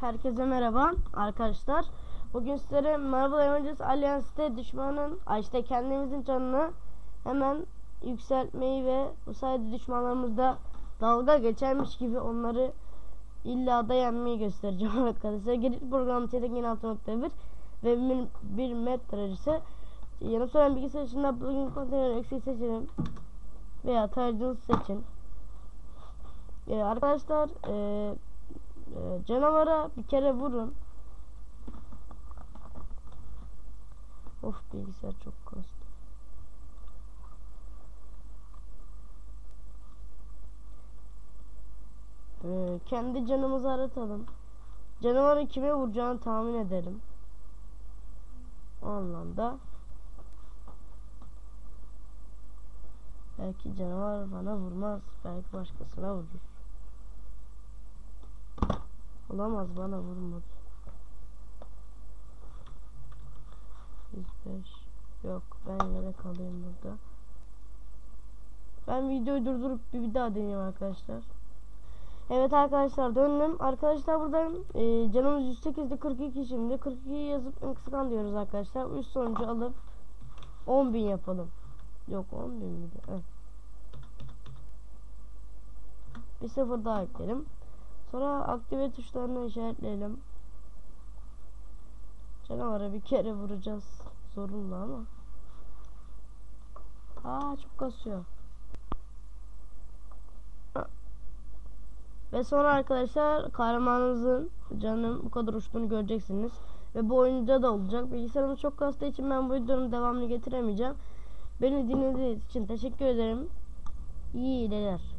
Herkese merhaba arkadaşlar. Bugün sizlere Marvel Avengers Alliance'te düşmanın, işte kendimizin canını hemen yükseltmeyi ve bu sayede düşmanlarımızda dalga geçermiş gibi onları illa da yenmeyi göstereceğim arkadaşlar. Geri program Çetekin 6.1 ve bir, bir met derecesi. Yanı soran bilgisayar içinde bugün konteyner eksik seçelim. Veya tercihinizi seçin. Ee, arkadaşlar eee ee, canavara bir kere vurun. Of bilgisayar çok kastı. Ee, kendi canımızı aratalım. Canavarı kime vuracağını tahmin edelim. O anlamda. Belki canavar bana vurmaz. Belki başkasına vurur. Olamaz bana vurmadı. 105 Yok ben yine kalayım burada. Ben videoyu durdurup bir, daha deneyeyim arkadaşlar. Evet arkadaşlar döndüm. Arkadaşlar burada e, canımız 108'de 42 şimdi. 42 yazıp kıskan diyoruz arkadaşlar. Üst sonucu alıp 10.000 yapalım. Yok 10.000 miydi? Evet. Bir sıfır daha ekleyelim. Sonra aktive tuşlarını işaretleyelim. Canavara bir kere vuracağız. Zorunlu ama. Aa çok kasıyor. Ve sonra arkadaşlar kahramanınızın canım bu kadar uçtuğunu göreceksiniz. Ve bu oyunda da olacak. Bilgisayarımız çok kastığı için ben bu videonun devamını getiremeyeceğim. Beni dinlediğiniz için teşekkür ederim. İyi iyiler.